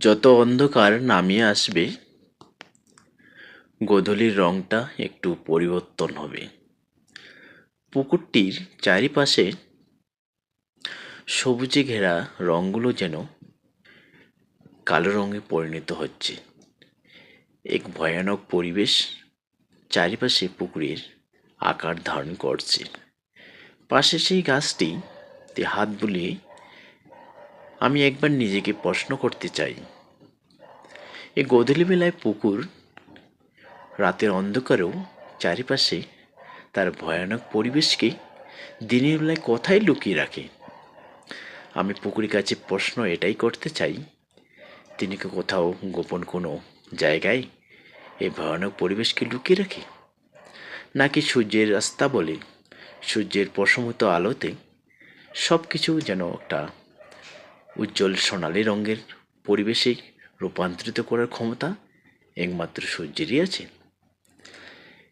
যত অন্ধকার নামিয়ে আসবে, গোধূলির রংটা একটু পরিবর্তন হবে। পুকুরটির চারিপাশে সবুজে ঘেরা রঙগুলো যেন কালো রঙে পরিণত হচ্ছে। এক ভয়ানক পরিবেশ চারিপাশে পুকুরের আকার ধারণ করছে। পাশে সেই গাছটি হাত বুলিয়ে আমি একবার নিজেকে প্রশ্ন করতে চাই। এই গোধূলি বেলায় পুকুর রাতের অন্ধকারেও চারিপাশে তার ভয়ানক পরিবেশকে দিনের বেলায় কোথায় লুকিয়ে রাখে? আমি পুকুরের কাছে প্রশ্ন এটাই করতে চাই, তিনি কি কোথাও গোপন কোনো জায়গায় এই ভয়ানক পরিবেশকে লুকিয়ে রাখে? নাকি সূর্যের রাস্তা বলে সূর্যের প্রশমিত আলোতে সব কিছু যেন একটা উজ্জ্বল সোনালি রঙের পরিবেশে রূপান্তরিত করার ক্ষমতা একমাত্র সূর্যেরই আছে।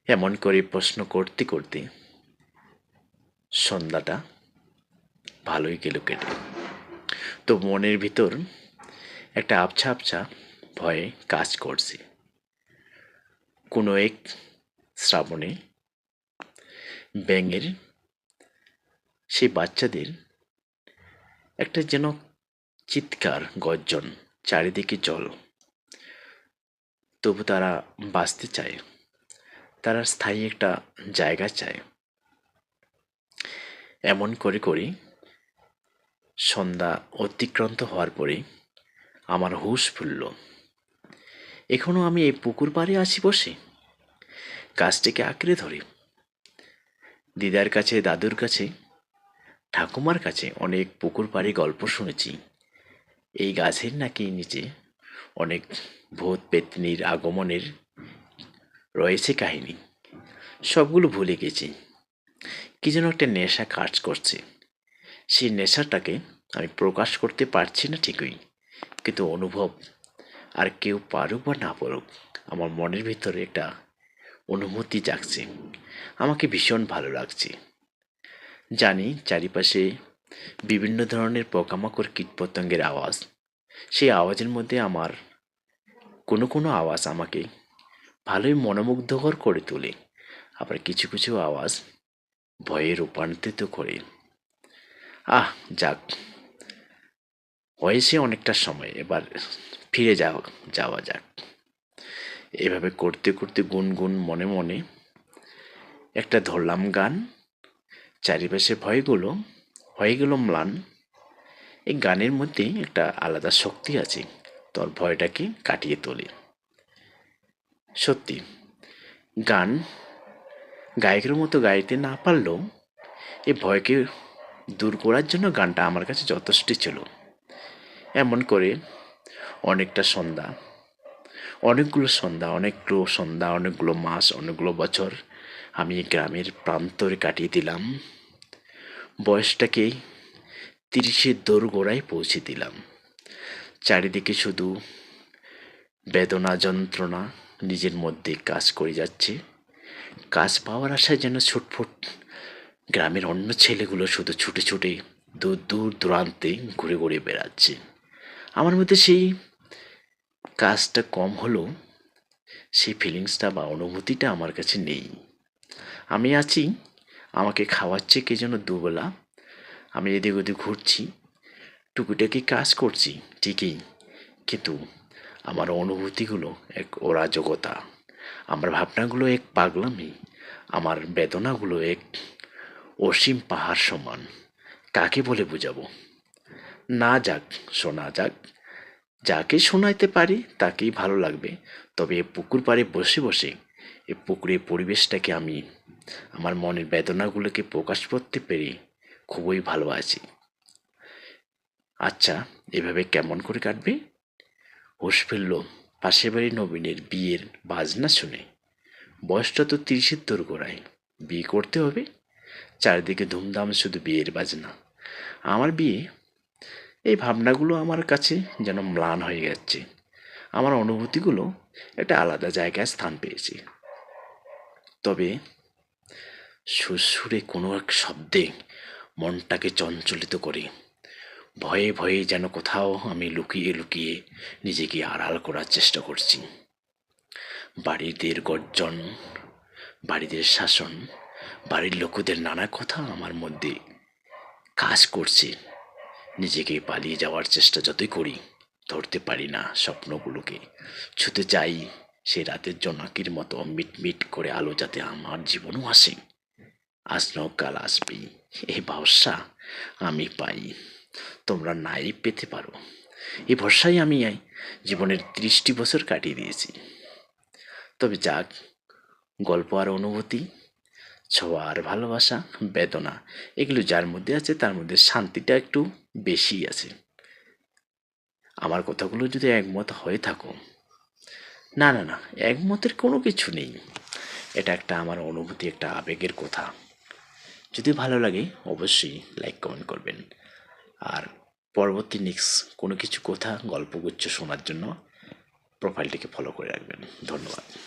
এমন করে প্রশ্ন করতে করতে সন্ধ্যাটা ভালোই গেল কেটে। তো মনের ভিতর একটা আবছা আবছা ভয়ে কাজ করছে। কোনো এক শ্রাবণে ব্যাঙের সেই বাচ্চাদের একটা যেন চিৎকার, গর্জন, চারিদিকে জল। তবু তারা বাঁচতে চায়। তারা স্থায়ী একটা জায়গা চায়। এমন করে করে, সন্ধ্যা অতিক্রান্ত হওয়ার পরে আমার হুশ ফুলল। এখনও আমি এই পুকুর পাড়ে আছি বসে। গাছটিকে আঁকড়ে ধরি। দিদার কাছে, দাদুর কাছে, ঠাকুমার কাছে অনেক পুকুর পাড়ে গল্প শুনেছি। এই গাছের নাকি নিচে অনেক ভূত পেতনির আগমনের রয়েছে কাহিনী। সবগুলো ভুলে গেছি। কি যেন একটা নেশা কাজ করছে। সেই নেশাটাকে আমি প্রকাশ করতে পারছি না ঠিকই, কিন্তু অনুভব আর কেউ পারুক বা না পারুক, আমার মনের ভিতরে একটা অনুভূতি জাগছে। আমাকে ভীষণ ভালো লাগছে। জানি চারিপাশে বিভিন্ন ধরনের পোকামাকড় কীটপতঙ্গের আওয়াজ। সেই আওয়াজের মধ্যে আমার কোনো কোনো আওয়াজ আমাকে ভালোই মনোমুগ্ধকর করে তোলে। আবার কিছু কিছু আওয়াজ ভয়ে রূপান্তরিত করে। আহ, যাক। হয়েছে অনেকটা সময়, এবার ফিরে যাওয়া যাওয়া যাক। এভাবে করতে করতে গুনগুন মনে মনে একটা ধরলাম গান। চারিপাশে ভয়গুলো হয়ে গেল ম্লান। এই গানের মধ্যে একটা আলাদা শক্তি আছে, তোর ভয়টাকে কাটিয়ে তোলে। সত্যি, গান গায়কের মতো গাইতে না পারলেও এই ভয়কে দূর করার জন্য গানটা আমার কাছে যথেষ্ট ছিল। এমন করে অনেকটা সন্ধ্যা, অনেকগুলো সন্ধ্যা অনেকগুলো সন্ধ্যা, অনেকগুলো মাস, অনেকগুলো বছর আমি গ্রামের প্রান্তরে কাটিয়ে দিলাম। বয়সটাকে তিরিশের দোরগোড়ায় পৌঁছে দিলাম। চারিদিকে শুধু বেদনা, যন্ত্রণা নিজের মধ্যে কাজ করে যাচ্ছে। কাজ পাওয়ার আশায় যেন ছুটফুট গ্রামের অন্য ছেলেগুলো শুধু ছুটে ছুটে দূর দূর দূরান্তে ঘুরে ঘুরে বেড়াচ্ছে। আমার মধ্যে সেই কাজটা কম হলেও সেই ফিলিংসটা বা অনুভূতিটা আমার কাছে নেই। আমি আছি আমাকে খাওয়াচ্ছে কে যেন দুবেলা। আমি এদিক ওদিক ঘুরছি। টুকিটাকি কাজ করছি, ঠিকই। কিন্তু আমার অনুভূতিগুলো এক অরাজকতা। আমার ভাবনাগুলো এক পাগলামি। আমার বেদনাগুলো এক অসীম পাহাড় সমান। কাকে বলে বুঝাবো? না যাক, শোনা যাক। যাকে শোনাইতে পারি, তাকেই ভালো লাগবে। তবে এ পুকুর পাড়ে বসে বসে, এ পুকুরের পরিবেশটাকে আমি আমার মনের বেদনাগুলোকে প্রকাশ করতে পেরে খুবই ভালো আছি। আচ্ছা এভাবে কেমন করে কাটবে? হুশ ফিরল পাশের বাড়ি নবীনের বিয়ের বাজনা শুনে। বয়সটা তো তিরিশের তোর গোড়ায় বিয়ে করতে হবে? চারিদিকে ধুমধাম শুধু বিয়ের বাজনা। আমার বিয়ে? এই ভাবনাগুলো আমার কাছে যেন ম্লান হয়ে যাচ্ছে। আমার অনুভূতিগুলো একটা আলাদা জায়গায় স্থান পেয়েছে। তবে সুসুরে কোনো এক শব্দে মনটাকে চঞ্চলিত করে। ভয়ে ভয়ে যেন কোথাও আমি লুকিয়ে লুকিয়ে নিজেকে আড়াল করার চেষ্টা করছি। বাড়িদের গর্জন, বাড়িদের শাসন, বাড়ির লোকদের নানা কথা আমার মধ্যে কাজ করছে। নিজেকে পালিয়ে যাওয়ার চেষ্টা যতই করি, ধরতে পারি না স্বপ্নগুলোকে। ছুতে চাই সেই রাতের জোনাকির মতো মিট মিট করে আলো যাতে আমার জীবনও আসে। আজ নাও কাল আসবেই এই ভরসা আমি পাই। তোমরা নাই পেতে পারো। এই ভরসায় আমি জীবনের ত্রিশটি বছর কাটিয়ে দিয়েছি। তবে যাক, গল্প আর অনুভূতি, ছোঁয়া আর ভালোবাসা, বেদনা, এগুলো যার মধ্যে আছে তার মধ্যে শান্তিটা একটু বেশি আছে। আমার কথাগুলো যদি একমত হয়ে থাকো। না না না, একমতের কোনো কিছু নেই। এটা একটা আমার অনুভূতি, একটা আবেগের কথা। যদি ভালো লাগে, অবশ্যই লাইক কমেন্ট করবেন। আর পরবর্তী নেক্সট কোনো কিছু কথা, গল্পগুচ্ছ শোনার জন্য প্রোফাইলটিকে ফলো করে রাখবেন। ধন্যবাদ।